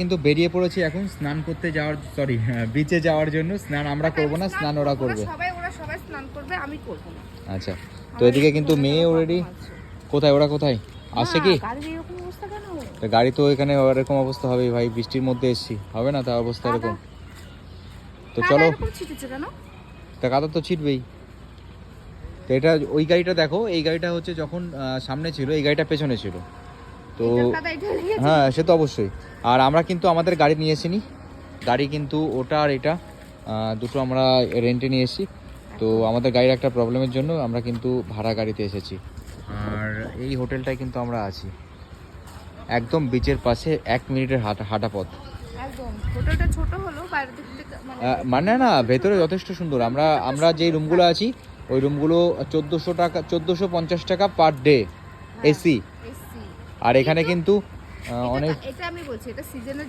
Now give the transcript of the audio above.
কিন্তু বেরিয়ে পড়েছি এখন স্নান করতে যাওয়ার সরি বিচে যাওয়ার জন্য। স্নান আমরা করব না স্নান ওরা করবে। সবাই ওরা সবাই স্নান করবে আমি করব না। আচ্ছা তো এদিকে কিন্তু মেয়ে অলরেডি কোথায় ওরা কোথায়? আসছে কি? তো গাড়ি তো এখানে এরকম অবস্থা হবে ভাই বৃষ্টির মধ্যে এসছি। হবে না তার অবস্থা এরকম। তো চলো। তা কাদা তো ছিটবেই। তো এটা ওই গাড়িটা দেখো এই গাড়িটা হচ্ছে যখন সামনে ছিল এই গাড়িটা পেছনে ছিল। তো হ্যাঁ সে তো অবশ্যই। আর আমরা কিন্তু আমাদের গাড়ি নিয়ে এসিনি গাড়ি কিন্তু ওটা আর এটা দুটো আমরা রেন্টে নিয়ে এসেছি। তো আমাদের গাড়ির একটা প্রবলেমের জন্য আমরা কিন্তু ভাড়া গাড়িতে এসেছি। আর এই হোটেলটায় কিন্তু আমরা আছি। একদম বিচের পাশে এক মিনিটের হাঁটা হাঁটা পথ। মানে মানে না ভেতরে যথেষ্ট সুন্দর। আমরা আমরা যেই রুমগুলো আছি ওই রুমগুলো চোদ্দোশো টাকা চোদ্দোশো পঞ্চাশ টাকা পার ডে এসি এসি আর এখানে কিন্তু অনেক এটা আমি বলছি এটা সিজনের